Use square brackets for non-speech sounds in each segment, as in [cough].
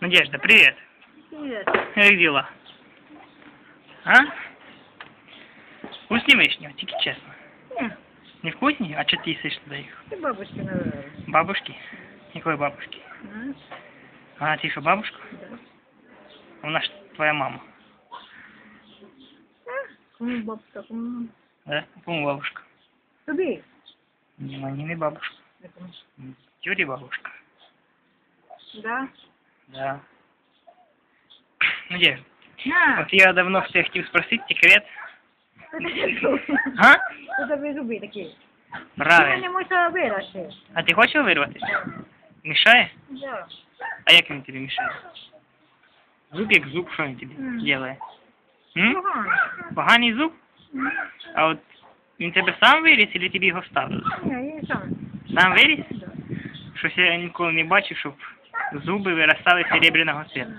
Надежда, привет. Привет. Как дела? А? Вкусні вишні, от тільки чесно. Не, Не вкусні? А чого ти їсиш туди їх? ты бабушке наверное. Бабушки? Якої бабушки? А, ти що, бабушка? Да. Вона ж твоя мама. Кому бабушка, кому? Да? Кому бабушка? Тобі. Ні, мені не бабушка. Юрій бабушка. Да. Да. Надежда, На. от я давно все хотів спросити секрет. Тут А? тобі зуби такі. Я не Правильно. можу вирости. А ти хочеш вирватися? Мішає? Да. А як він тобі мішає? Зуб як зуб, що він тобі Мгм. робить? М? Погано. Поганий зуб? А от він тебе сам виріс, чи тобі його вставили? Ні, я сам. Сам виріс? Да. Щось я ніколи не бачив, щоб зуби виростали серебряного цвета,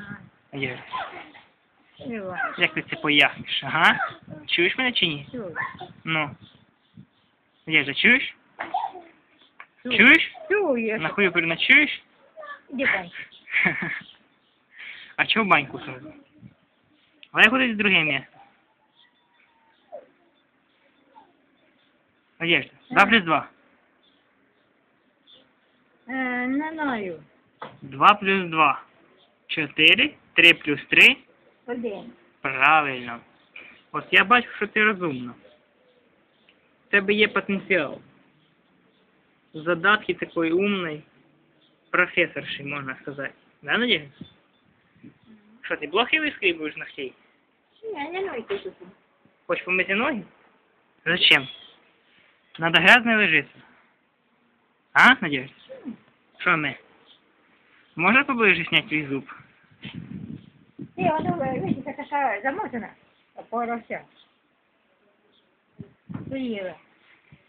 Як ти це поясниш? Ага? Чуєш мене чи ні? Ну. Єжа, чуєш? Чую. Чуєш? Чую. Нахую перед чуєш? Де баньку? [laughs] а чого баньку сразу? Давай кудись в друге місце. Надежда, да плюс два? Э, на ною. 2 плюс 2. 4. 3 плюс 3. 1. Правильно. От я бачу, що ти розумна. У тебе є потенціал. Задатки такої умної професорші, можна сказати. Да, Надія? Що, ти блохи вискрібуєш ногтей? Ні, я ноги кушаю. Хочешь помыть ноги? Зачем? Надо грязно ложиться. А, Надежда? Что мы? Можно поближе снять твой зуб? Ти, воно, видите, така замотана. Порося. Поїла.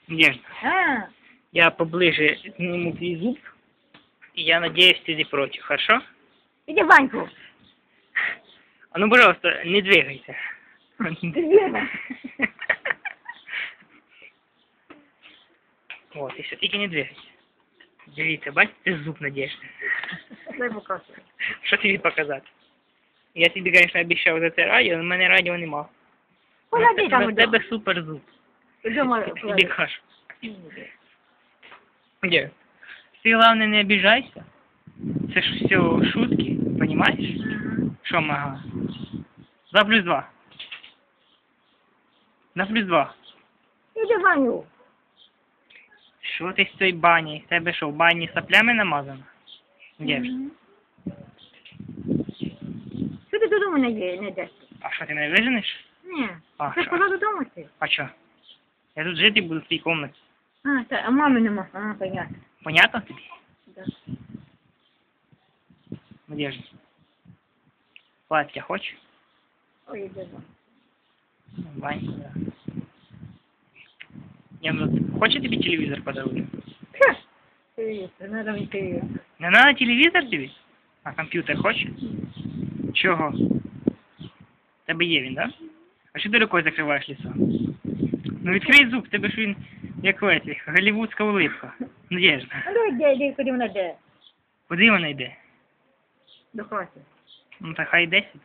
Надежда, А, я поближе сниму твой зуб, и я надеюсь, ты не против, хорошо? іди в баньку. А ну, пожалуйста, не двигайся. Вірно. Вот, и все, тільки не двигайся. Дивіться, бачите, це зуб Надежди. Дай показуй. Що тобі показати? Я тобі, конечно, обіцяв за це радіо, але в мене радіо нема. Погляди В там. в тебе супер зуб. Тобі кажу. Где? Ты, главное, не обижайся. Это ж все шутки, понимаешь? Что, мага? Два плюс два. Два плюс два. Іди в баню. Що ти з цієї бані? Тебе що, в бані саплями намазано? Де ж? Мгм. Що ти додому не є, не йдеш? А що, ти не виженеш? Ні. А, Ти ж що? пора додому ти. А що? Я тут жити буду в твоїй кімнаті. А, та, а мами нема. А, понятно. Понятно тобі? Да. Надежда. Платье хочешь? Ой, іди в баню. Баньку, да. Я ну, хочешь тебе телевизор подарую? Ха! Ти, мені ти. Не надо телевізор тобі? А комп'ютер хочеш? Чого? Тебе є він, да? А що ти рукою закриваєш лицо? Ну відкрий зуб, тебе ж він як в этих, голівудська улипка. Надежда. Ну йди, йди, куди вона йде? Куди вона йде? До хати. Ну та хай йде. собі.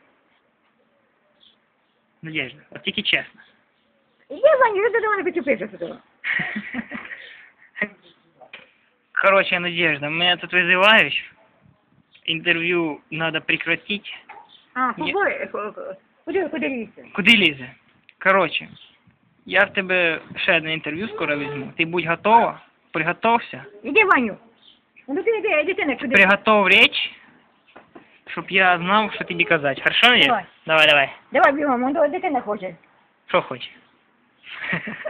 Надежда, от тільки чесно. Іди в баню, я додому не підчепився сюди. [laughs] Короче, Надежда, меня тут вызываешь. Интервью надо прекратить. А, Ні. куди, куди, куди лізти? Куди лізе? Короче, я в тебе ще одне інтерв'ю скоро візьму. Ти будь готова, приготовся. Іди в баню. Ну ти йди, дитина, куди? Приготов речь, щоб я знав, що тобі казати. Хорошо, Надежда? Давай. Давай, давай. Давай бігом, он до дитина хоче. Що хочеш? [laughs]